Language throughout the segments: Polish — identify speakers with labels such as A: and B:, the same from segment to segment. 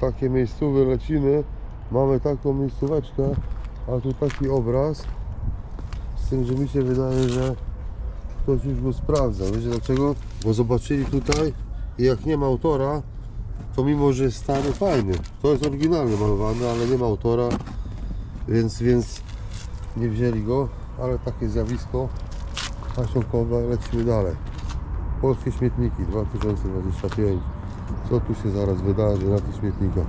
A: takie miejscowe lecimy. Mamy taką miejscóweczkę, a tu taki obraz. Z tym, że mi się wydaje, że ktoś już go sprawdza. Wiecie dlaczego? Bo zobaczyli tutaj i jak nie ma autora, to mimo, że jest stary, fajny. To jest oryginalny malowany, ale nie ma autora, więc, więc nie wzięli go, ale takie zjawisko nasionkowe, lecimy dalej. Polskie śmietniki 2025. Co tu się zaraz wydarzy na tych śmietnikach?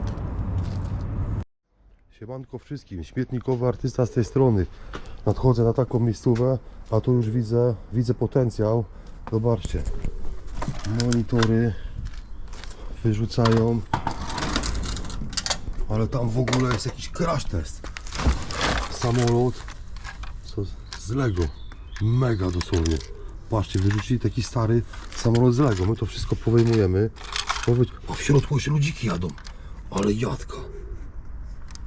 A: Siemanko wszystkim, śmietnikowy artysta z tej strony. Nadchodzę na taką miejscówę, a tu już widzę, widzę potencjał. Zobaczcie, monitory wyrzucają, ale tam w ogóle jest jakiś crash test. Samolot, co z Lego, mega dosłownie. Patrzcie, wyrzucili taki stary samolot z Lego. My to wszystko powejmujemy. Powiedz, a w środku jeszcze ludziki jadą. Ale jadka.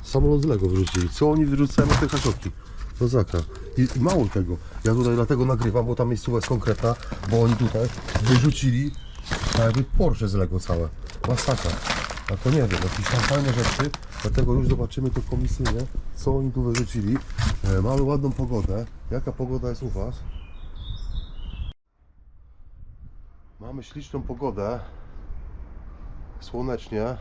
A: Samolot z Lego wyrzucili. Co oni wyrzucają na te hasiotki? To zakra. I, I mało tego. Ja tutaj dlatego nagrywam, bo ta miejscowa jest konkretna, bo oni tutaj wyrzucili jakby Porsche z Lego całe. Masakra. A to nie wiem, jakieś tam fajne rzeczy, dlatego już zobaczymy to komisyjnie, co oni tu wyrzucili. E, mamy ładną pogodę. Jaka pogoda jest u Was? Mamy śliczną pogodę. Słonecznie.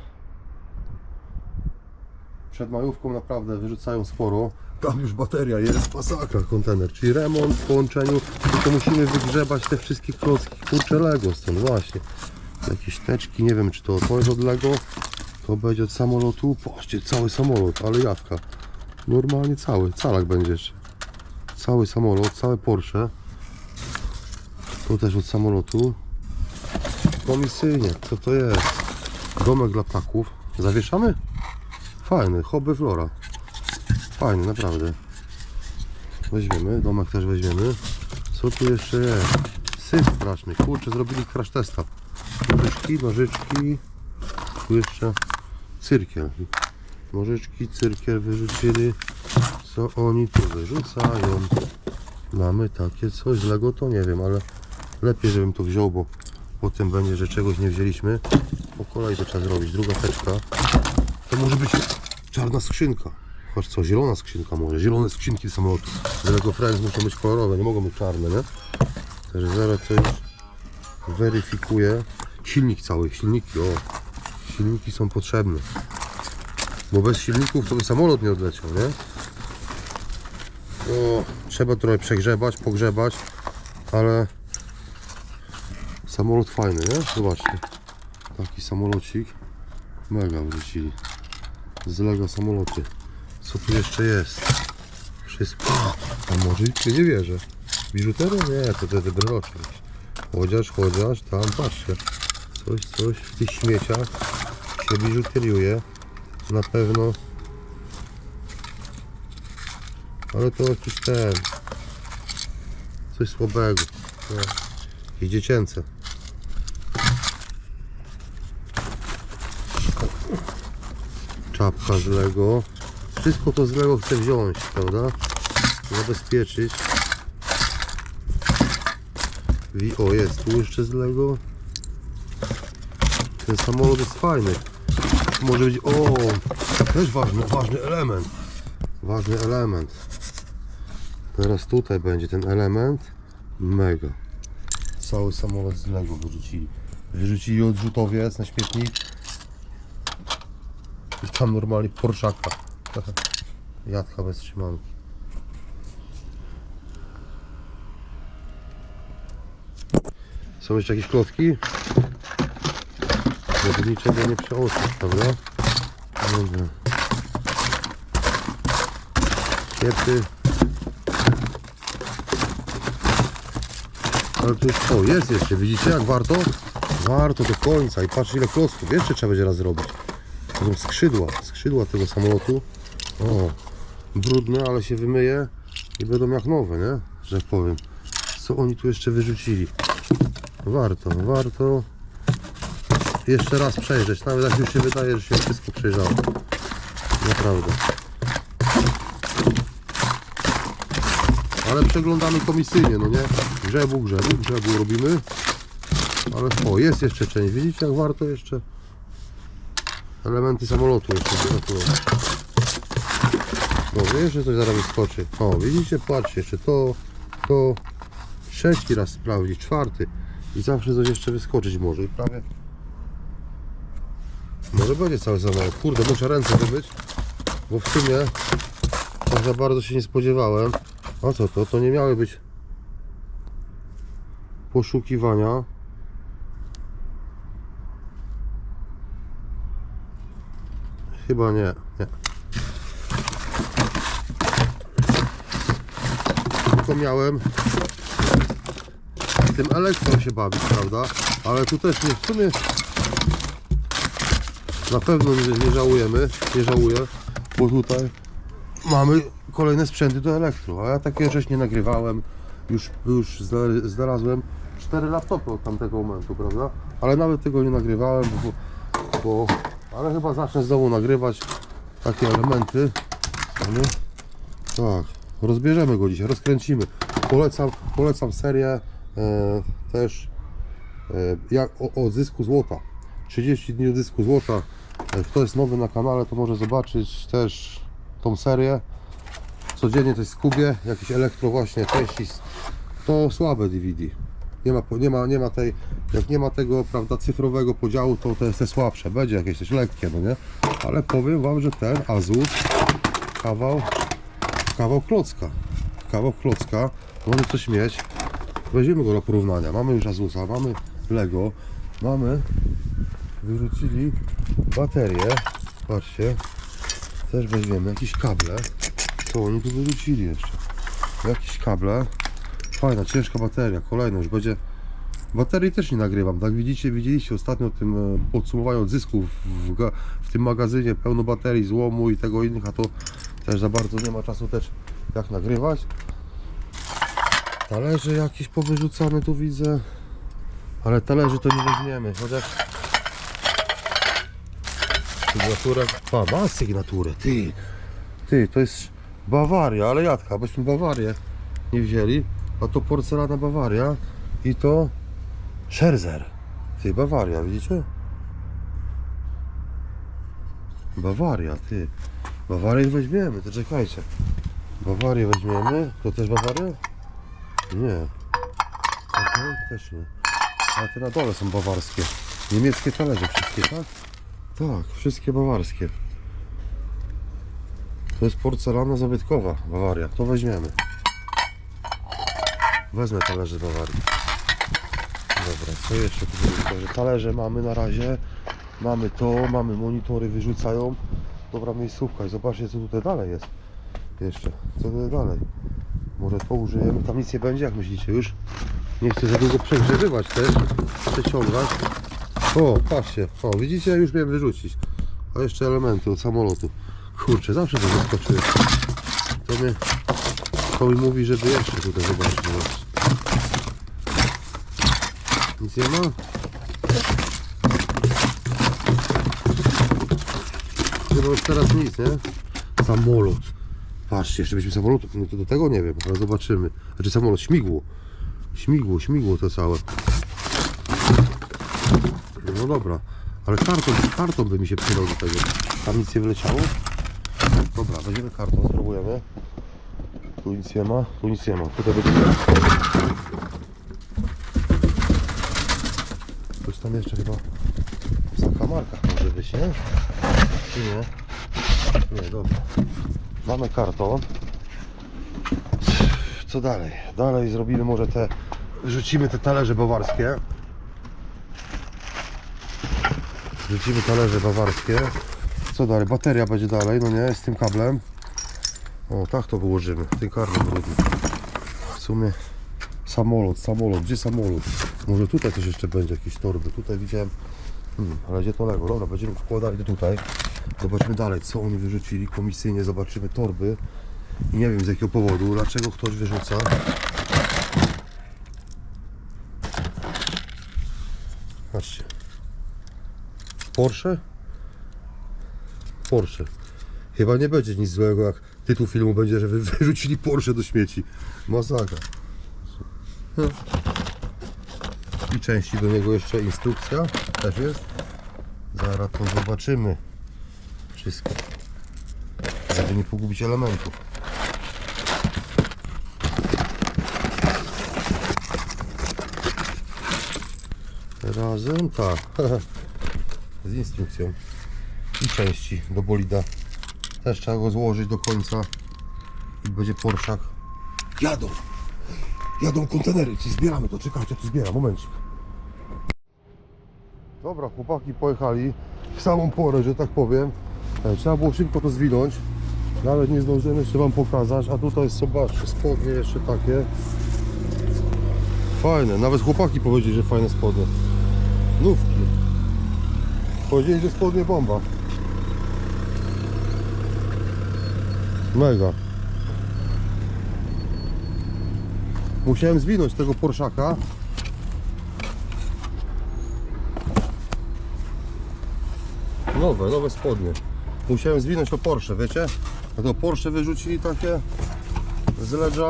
A: Przed majówką naprawdę wyrzucają sporo. Tam już bateria jest, masakra kontener. Czyli remont w połączeniu, tylko musimy wygrzebać te wszystkie klocki. Kurczę Lego stąd właśnie. Jakieś teczki, nie wiem czy to, to jest od Lego. To będzie od samolotu. Patrzcie, cały samolot, ale jadka. Normalnie cały, calak będzie jeszcze. Cały samolot, całe Porsche. To też od samolotu. Komisyjnie, co to jest? Domek dla ptaków. Zawieszamy? Fajny, hobby flora. Fajny, naprawdę. Weźmiemy, domek też weźmiemy. Co tu jeszcze jest? Syf straszny. Kurczę, zrobili crash testa. Nożyczki, nożyczki. Tu jeszcze cyrkiel. Nożyczki, cyrkiel wyrzucili. Co oni tu wyrzucają? Mamy takie coś. Z Lego to nie wiem, ale lepiej, żebym to wziął, bo potem będzie, że czegoś nie wzięliśmy. Po kolei to trzeba zrobić. Druga teczka. To może być czarna skrzynka. Choć co, zielona skrzynka może. Zielone skrzynki samolotu. Z Lego Friends muszą być kolorowe, nie mogą być czarne, nie? Także zaraz to już weryfikuję. Silnik cały, silniki, o. Silniki są potrzebne. Bo bez silników to by samolot nie odleciał, nie? O, trzeba trochę przegrzebać, pogrzebać, ale samolot fajny, nie? Zobaczcie. Taki samolocik. Mega wrócili. Z Lego samoloty. Co tu jeszcze jest? Wszystko. A może i nie wierzę. Biżuteria? Nie, to te breloczki. Chociaż, chociaż, tam patrzcie. Coś, coś w tych śmieciach się biżuteriuje. Na pewno. Ale to jakiś ten. Coś słabego. Nie. Jakieś dziecięce. Czapka z Lego. Wszystko to z Lego chcę wziąć, prawda? Zabezpieczyć. O, jest tu jeszcze z Lego. Ten samolot jest fajny. Może być. O! Też ważny, ważny element. Ważny element. Teraz tutaj będzie ten element. Mega. Cały samolot z Lego wyrzucili. Wyrzucili odrzutowiec na śmietnik. I tam normalnie porszaka. Jadka bez trzymanki. Są jeszcze jakieś klocki? Żeby niczego nie przeoczyć, prawda? Dobra. Kiety. Ale tu jest, o jest jeszcze, widzicie jak warto? Warto do końca i patrz ile klocków, jeszcze trzeba będzie raz zrobić. To są skrzydła, skrzydła tego samolotu. O, brudne, ale się wymyje i będą jak nowe, nie? Że tak powiem. Co oni tu jeszcze wyrzucili? Warto, warto jeszcze raz przejrzeć. Nawet jak już się wydaje, że się wszystko przejrzało. Naprawdę. Ale przeglądamy komisyjnie, no nie? Grzebu, grzebu, grzebu robimy. Ale o, jest jeszcze część. Widzicie jak warto jeszcze? Elementy samolotu jeszcze. No wiesz, że coś zaraz wyskoczy. O, widzicie, patrzcie, jeszcze to, to, trzeci raz sprawdzić, czwarty. I zawsze coś jeszcze wyskoczyć może. I prawie... Może będzie cały samolot. Kurde, muszę ręce wymyć, bo w sumie tak za bardzo się nie spodziewałem. A co to? To nie miały być poszukiwania. Chyba nie, nie. Tylko miałem tym elektro się bawić, prawda? Ale tu też nie w sumie na pewno nie, nie żałujemy, nie żałuję, bo tutaj mamy kolejne sprzęty do elektro, a ja takie rzeczy nie nagrywałem, już, już zna- znalazłem cztery laptopy od tamtego momentu, prawda? Ale nawet tego nie nagrywałem, bo, bo ale chyba zacznę znowu nagrywać takie elementy. No, tak, rozbierzemy go dzisiaj, rozkręcimy. Polecam, polecam serię e, też e, jak, o, o zysku złota. 30 dni odzysku złota. E, Kto jest nowy na kanale, to może zobaczyć też tą serię. Codziennie coś z Kubie, jakieś elektro właśnie części. To słabe DVD. Nie ma, nie ma, nie ma tej, jak nie ma tego, prawda, cyfrowego podziału, to to jest te słabsze. Będzie jakieś coś lekkie, no nie? Ale powiem Wam, że ten Azus, kawał, kawał klocka. Kawał klocka, może coś mieć. Weźmiemy go do porównania. Mamy już Azusa, mamy Lego, mamy wyrzucili baterię. Patrzcie, też weźmiemy jakieś kable. Co oni tu wyrzucili jeszcze? Jakieś kable. Fajna, ciężka bateria, kolejna już będzie. Baterii też nie nagrywam, tak widzicie, widzieliście ostatnio tym e, podsumowaniu odzysków w, w tym magazynie pełno baterii, złomu i tego innych, a to też za bardzo nie ma czasu też jak nagrywać. Talerze jakieś powyrzucane tu widzę, ale talerzy to nie weźmiemy, chociaż sygnaturę, a ma sygnaturę, ty, ty, to jest Bawaria, ale jadka, byśmy Bawarię nie wzięli, a to porcelana Bawaria i to Scherzer. Ty, Bawaria, widzicie? Bawaria, ty. Bawarię weźmiemy, to czekajcie. Bawarię weźmiemy. To też Bawaria? Nie. Aha, też nie. A te na dole są bawarskie. Niemieckie talerze wszystkie, tak? Tak, wszystkie bawarskie. To jest porcelana zabytkowa Bawaria. To weźmiemy. Wezmę talerze Bawarii. Dobra, co jeszcze tu będzie? Talerze mamy na razie. Mamy to, mamy monitory, wyrzucają. Dobra miejscówka i zobaczcie co tutaj dalej jest. Jeszcze, co tutaj dalej? Może to użyjemy, tam nic nie będzie, jak myślicie już? Nie chcę za długo przegrzebywać też, przeciągać. O, patrzcie, o widzicie, już miałem wyrzucić. A jeszcze elementy od samolotu. Kurczę, zawsze to zaskoczyłem. To mnie, to mi mówi, żeby jeszcze tutaj zobaczyć. Nie ma? Chyba już teraz nic, nie? Samolot. Patrzcie, jeszcze byśmy samolot, no to do tego nie wiem, ale zobaczymy. Znaczy samolot, śmigło. Śmigło, śmigło to całe. No dobra, ale karton, karton by mi się przydał do tego. Tam nic nie wleciało? Dobra, weźmiemy karton, spróbujemy. Tu nic nie ma, tu nic nie ma. Tutaj będziemy... Tam jeszcze chyba w zakamarkach może być? Czy nie? Nie, dobra. Mamy karton. Co dalej? Dalej zrobimy może te... Rzucimy te talerze bawarskie. Rzucimy talerze bawarskie. Co dalej? Bateria będzie dalej, no nie? Z tym kablem. O, tak to wyłożymy. Ten karbon brudny. W sumie samolot, samolot. Gdzie samolot? Może tutaj też jeszcze będzie jakieś torby. Tutaj widziałem... Hmm, ale gdzie to Lego? Dobra, będziemy wkładali to tutaj. Zobaczmy dalej, co oni wyrzucili komisyjnie. Zobaczymy torby. I nie wiem z jakiego powodu, dlaczego ktoś wyrzuca. Patrzcie. Porsche? Porsche. Chyba nie będzie nic złego, jak tytuł filmu będzie, że wy wyrzucili Porsche do śmieci. Masakra. I części do niego jeszcze instrukcja też jest. Zaraz to zobaczymy. wszystko. Żeby nie pogubić elementów. Razem tak. Z instrukcją. I części do bolida. Też trzeba go złożyć do końca. I będzie Porszak. Jadą! Jadą kontenery, ci zbieramy to, czekajcie, tu zbieram, momencik. Dobra, chłopaki pojechali w samą porę, że tak powiem. E, Trzeba było szybko to zwinąć. Nawet nie zdążyłem jeszcze Wam pokazać, a tutaj zobaczcie, spodnie jeszcze takie. Fajne, nawet chłopaki powiedzieli, że fajne spodnie. Nówki. Powiedzieli, że spodnie bomba. Mega. Musiałem zwinąć tego Porszaka. Nowe, nowe spodnie. Musiałem zwinąć to Porsche, wiecie? A to Porsche wyrzucili takie z ledża.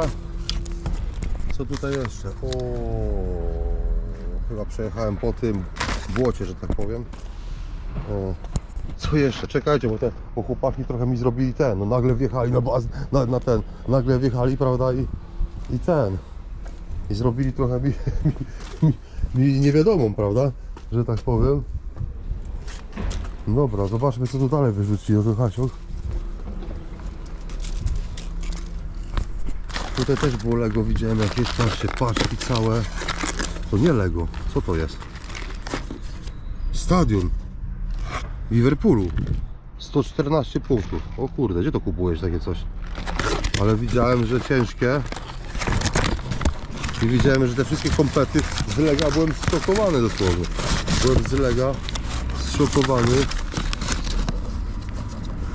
A: Co tutaj jeszcze? O, chyba przejechałem po tym błocie, że tak powiem. O, co jeszcze? Czekajcie, bo te bo chłopaki trochę mi zrobili ten. No nagle wjechali na, baz, na, na ten. Nagle wjechali, prawda? I, i ten. I zrobili trochę mi, mi, mi, niewiadomą, prawda? Że tak powiem. Dobra, zobaczmy co tu dalej wyrzucili do Hasiok. Tutaj też było Lego, widziałem jakieś, patrzcie, paczki całe. To nie Lego, co to jest? Stadion Liverpoolu. 114 punktów. O kurde, gdzie to kupujesz takie coś? Ale widziałem, że ciężkie. I widziałem, że te wszystkie komplety z Lega byłem zszokowany dosłownie. Byłem z Lega zszokowany.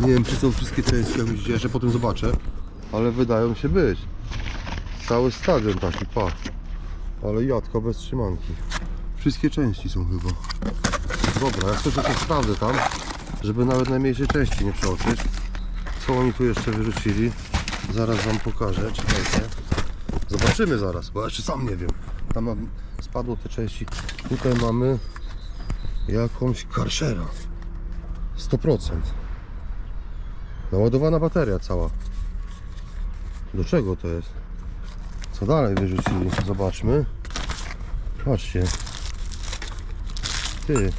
A: Nie wiem, czy są wszystkie części, jak widzicie, jeszcze potem zobaczę. Ale wydają się być. Cały stadion taki, pa. Ale jadka bez trzymanki. Wszystkie części są chyba. Dobra, jak coś to sprawdzę tam, żeby nawet najmniejszej części nie przeoczyć. Co oni tu jeszcze wyrzucili? Zaraz wam pokażę, czekajcie. Zobaczymy zaraz, bo jeszcze sam nie wiem. Tam mam- spadło te części. Tutaj mamy jakąś karszera. 100%. Naładowana bateria cała. Do czego to jest? Co dalej wyrzucili? Zobaczmy. Patrzcie. Ty.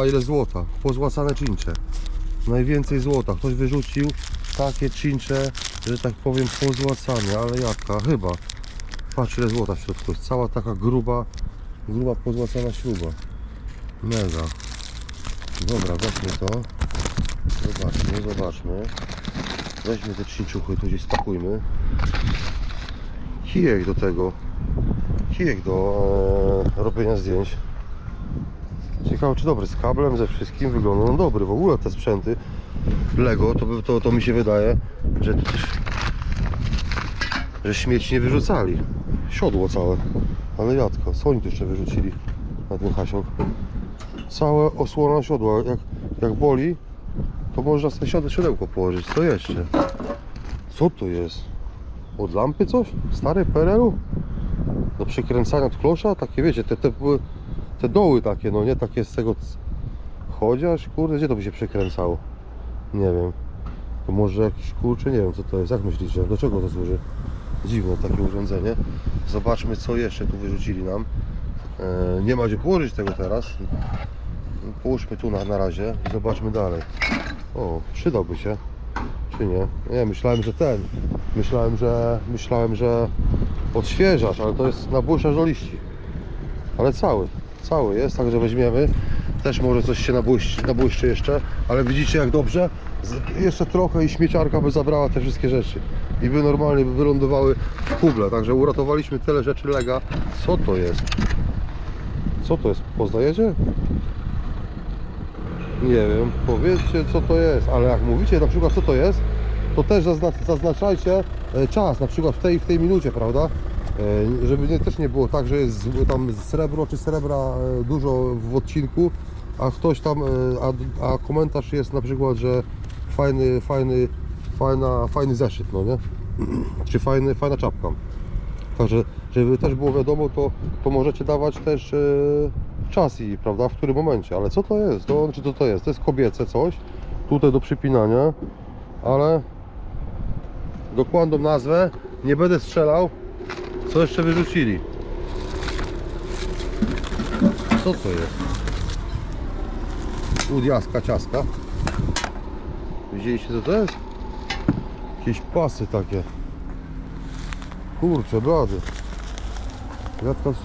A: A ile złota. Pozłacane czyncze. Najwięcej złota. Ktoś wyrzucił takie czyncze, że tak powiem pozłacane, ale jaka? Chyba. Patrz ile złota w środku jest. Cała taka gruba, gruba pozłacana śruba. Mega. Dobra, weźmy to. Zobaczmy, zobaczmy. Weźmy te trzcinczuchy, tu gdzieś spakujmy. Kijek do tego. Kijek do robienia zdjęć. Ciekawe czy dobry, z kablem, ze wszystkim wygląda no dobry. W ogóle te sprzęty Lego, to, to, to mi się wydaje, że że śmieci nie wyrzucali. Siodło całe. Ale jadka, co oni tu jeszcze wyrzucili na ten hasiok? Całe osłona siodła. Jak, jak boli, to można sobie siodło- siodełko położyć. Co jeszcze? Co to jest? Od lampy coś? Stary PRL-u? Do przekręcania od klosza? Takie wiecie, te, te, te doły takie, no nie takie z tego chociaż, kurde, gdzie to by się przekręcało? Nie wiem. To może jakiś kurczy, nie wiem co to jest, jak myślicie, do czego to służy? Dziwne takie urządzenie. Zobaczmy co jeszcze tu wyrzucili nam. E, nie ma gdzie położyć tego teraz. Połóżmy tu na, na razie i zobaczmy dalej. O, przydałby się. Czy nie? Nie, myślałem, że ten. Myślałem, że myślałem, że odświeżasz, ale to jest nabłyszczacz do liści. Ale cały, cały jest, także weźmiemy. Też może coś się nabłyszczy, nabłyszczy jeszcze, ale widzicie jak dobrze? Jeszcze trochę i śmieciarka by zabrała te wszystkie rzeczy. I by normalnie by wylądowały w kuble. Także uratowaliśmy tyle rzeczy lega. Co to jest? Co to jest? Poznajecie? Nie wiem, powiedzcie co to jest, ale jak mówicie na przykład co to jest, to też zazna zaznaczajcie e, czas, na przykład w tej, w tej minucie, prawda? E, Żeby nie, też nie było tak, że jest tam srebro czy srebra e, dużo w odcinku, a ktoś tam, e, a, a komentarz jest na przykład, że fajny, fajny, fajna, fajny zeszyt, no nie? Czy fajny, fajna czapka. Także, żeby też było wiadomo, to, to możecie dawać też e, czas i prawda, w którym momencie, ale co to jest? To, czy to to jest? To jest kobiece coś, tutaj do przypinania, ale dokładną nazwę nie będę strzelał, co jeszcze wyrzucili. Co to jest? Udiaska ciaska. Widzieliście co to jest? Jakieś pasy takie. Kurczę, blady. Jaka...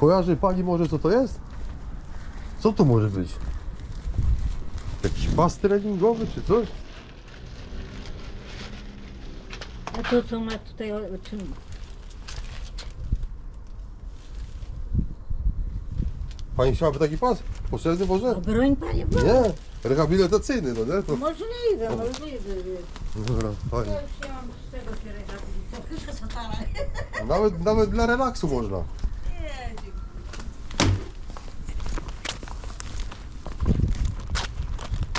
A: Kojarzy pani może co to jest? Co to może być? Jakiś pas treningowy czy coś?
B: A to co ma tutaj o czym?
A: Pani chciałaby taki pas? Potrzebny może?
B: O broń panie, bo...
A: Nie, rehabilitacyjny, no nie? To...
B: Możliwe, możliwe.
A: Dobra, fajnie.
B: Ja już nie mam z tego się rehabilitować.
A: Nawet, nawet dla relaksu można.
B: Nie,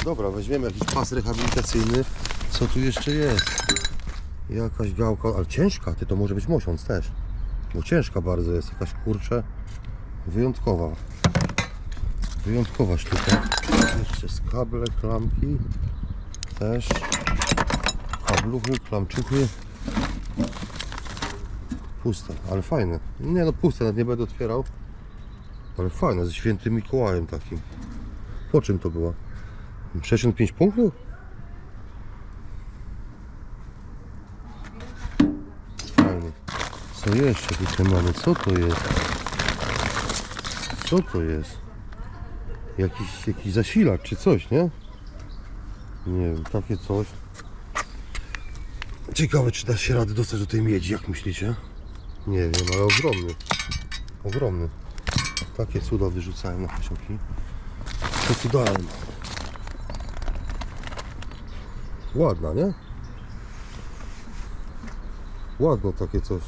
A: Dobra, weźmiemy jakiś pas rehabilitacyjny. Co tu jeszcze jest? Jakaś gałka, ale ciężka, ty to może być mosiąc też. Bo ciężka bardzo jest, jakaś kurczę wyjątkowa. Wyjątkowa sztuka. Jeszcze z kable, klamki. Też. Kabluchy, klamczuchy. Puste, ale fajne. Nie no puste, nawet nie będę otwierał. Ale fajne, ze świętym Mikołajem takim. Po czym to było? 65 punktów? Fajnie. Co jeszcze tutaj mamy? Co to jest? Co to jest? Jakiś, jakiś zasilacz czy coś, nie? Nie wiem, takie coś. Ciekawe, czy da się rady dostać do tej miedzi, jak myślicie? Nie wiem, ale ogromny. Ogromny. Takie cuda wyrzucają na tu dalej ma? Ładna, nie? Ładno takie coś.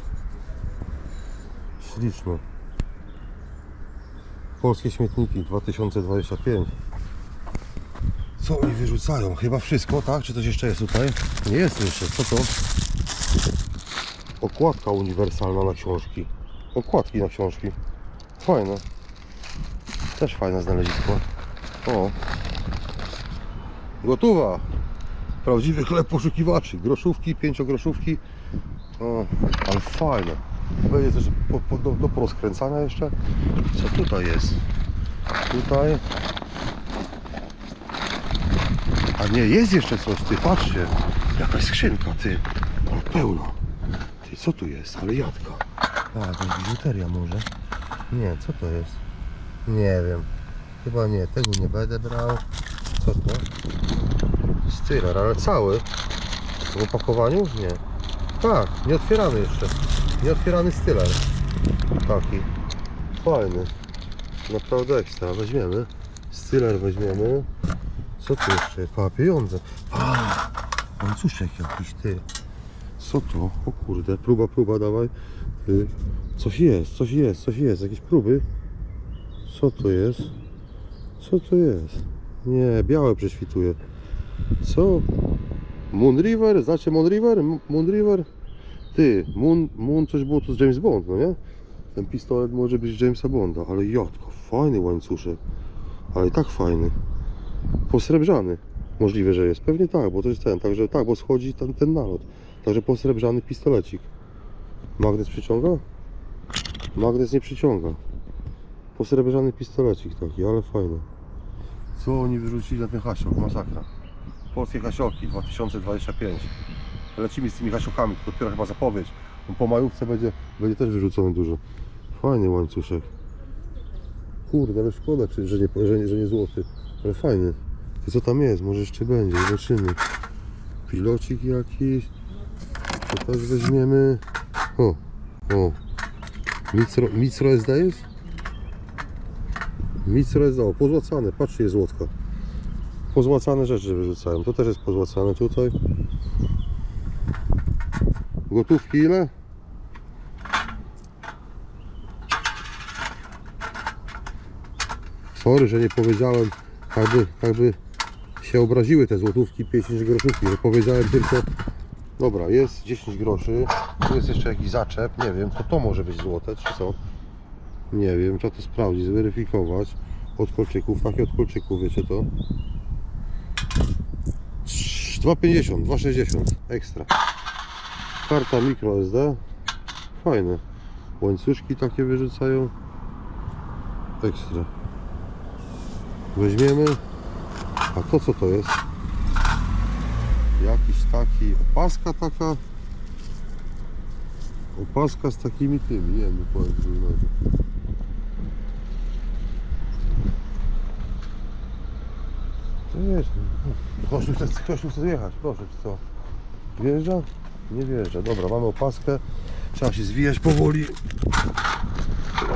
A: Śliczne. Polskie śmietniki 2025. Co oni wyrzucają? Chyba wszystko, tak? Czy coś jeszcze jest tutaj? Nie jest jeszcze. Co to? Okładka uniwersalna na książki. Okładki na książki. Fajne. Też fajne znalezisko. O. Gotowa. Prawdziwy chleb poszukiwaczy. Groszówki, pięciogroszówki. O, ale fajne. Będzie też po, po, do, do porozkręcania jeszcze. Co tutaj jest? Tutaj. A nie, jest jeszcze coś, ty, patrzcie. Jakaś skrzynka, ty. Ale pełna. Ty, co tu jest? Ale jadka. A, to jest biżuteria może. Nie, co to jest? Nie wiem. Chyba nie, tego nie będę brał. Co to? Styler, ale cały. W opakowaniu? Nie. Tak, nieotwierany jeszcze. Nieotwierany styler. Taki. Fajny. Naprawdę ekstra. Weźmiemy. Styler weźmiemy. Co tu jeszcze? Pa, pieniądze. A, łańcuszek jakiś, ty. Co to? O kurde, próba, próba, dawaj. Ty. Coś jest, coś jest, coś jest. Jakieś próby. Co to jest? Co to jest? Nie, białe prześwituje. Co? Moon River? Znacie Moon River? Moon River? Ty, Moon, Moon coś było to z James Bond, no nie? Ten pistolet może być Jamesa Bonda, ale jadko, fajny łańcuszek. Ale i tak fajny. Posrebrzany. Możliwe, że jest. Pewnie tak, bo to jest ten, także tak, bo schodzi ten, ten nalot. Także posrebrzany pistolecik. Magnes przyciąga? Magnes nie przyciąga. Posrebrzany pistolecik taki, ale fajny. Co oni wyrzucili na ten hasiok? Masakra. Polskie hasioki 2025. Lecimy z tymi hasiokami, to dopiero chyba zapowiedź. No Po majówce będzie, będzie też wyrzucony dużo. Fajny łańcuszek. Kurde, ale szkoda, czy, że, nie, że, nie, że nie złoty. Ale fajny. I co tam jest? Może jeszcze będzie, zobaczymy. Pilocik jakiś. To też weźmiemy. O, o. Micro, Micro jest? Micro SD, o, pozłacane, patrzcie, jest złotka. Pozłacane rzeczy wyrzucają. To też jest pozłacane tutaj. Gotówki ile? Sorry, że nie powiedziałem, jakby, jakby się obraziły te złotówki, 50 groszówki, że powiedziałem tylko Dobra, jest 10 groszy, tu jest jeszcze jakiś zaczep, nie wiem, to to może być złote, czy co? Nie wiem, trzeba to sprawdzić, zweryfikować. Od kolczyków, takie od kolczyków, wiecie to? 2,50, 2,60 ekstra. Karta micro SD. Fajne. Łańcuszki takie wyrzucają. Ekstra. Weźmiemy. A to co to jest? Jakiś taki opaska taka. Opaska z takimi tymi, nie wiem dokładnie co to znaczy. To jest. Ktoś tu chce, ktoś tu chce zjechać, proszę, czy co? Wjeżdża? Nie wjeżdża. Dobra, mamy opaskę. Trzeba się zwijać powoli.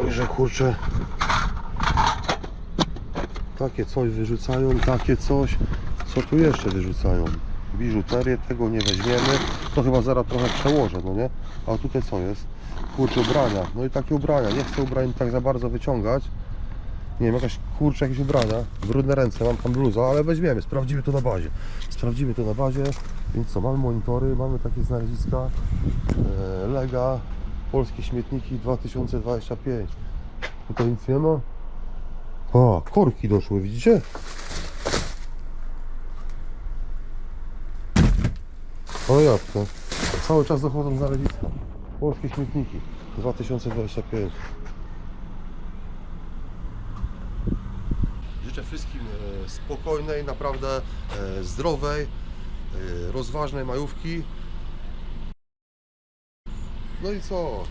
A: I że kurczę. Takie coś wyrzucają, takie coś. Co tu jeszcze wyrzucają? Biżuterię, tego nie weźmiemy. To chyba zaraz trochę przełożę, no nie? A tutaj co jest? Kurczę, ubrania. No i takie ubrania. Nie chcę ubrań tak za bardzo wyciągać. Nie wiem, jakaś kurczę, jakieś ubrania. Brudne ręce, mam tam bluza, ale weźmiemy, sprawdzimy to na bazie. Sprawdzimy to na bazie. Więc co, mamy monitory, mamy takie znaleziska. E, Lega, polskie śmietniki 2025. Tutaj nic nie ma. O, korki doszły, widzicie? O jak to? Cały czas dochodzą znaleziska. Polskie śmietniki 2025. Życzę wszystkim e, spokojnej, naprawdę e, zdrowej, rozważnej majówki. No i co?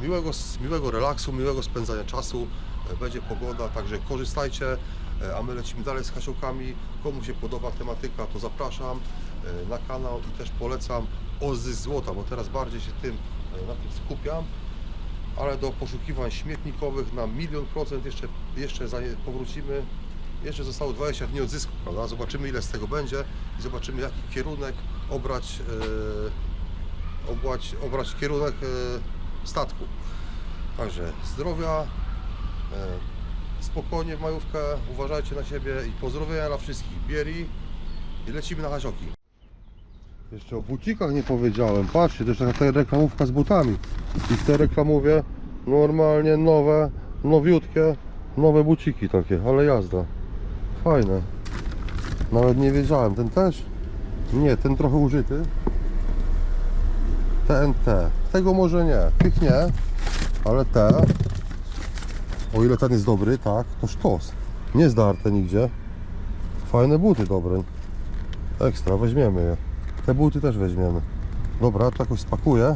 A: Miłego, miłego relaksu, miłego spędzania czasu. E, Będzie pogoda, także korzystajcie. E, A my lecimy dalej z hasiołkami. Komu się podoba tematyka, to zapraszam e, na kanał i też polecam Ozy Złota, bo teraz bardziej się tym, na tym skupiam. Ale do poszukiwań śmietnikowych na milion procent jeszcze, jeszcze powrócimy. Jeszcze zostało 20 dni odzysku, prawda? Zobaczymy ile z tego będzie i zobaczymy jaki kierunek obrać, e, obrać, obrać kierunek e, statku. Także zdrowia, e, spokojnie w majówkę, uważajcie na siebie i pozdrowienia dla wszystkich. Bieri i lecimy na hazioki. Jeszcze o bucikach nie powiedziałem. Patrzcie, to jest taka reklamówka z butami. I w tej normalnie nowe, nowiutkie, nowe buciki takie, ale jazda. Fajne. Nawet nie wiedziałem. Ten też? Nie, ten trochę użyty. TNT. Tego może nie. Tych nie. Ale te. O ile ten jest dobry, tak, to sztos. Nie zdarte nigdzie. Fajne buty dobre. Ekstra, weźmiemy je. Te buty też weźmiemy. Dobra, to jakoś spakuję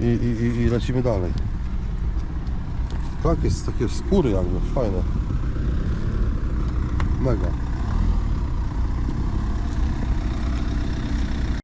A: i, i, i, i lecimy dalej. Tak, jest takie skóry jakby, fajne. Mega.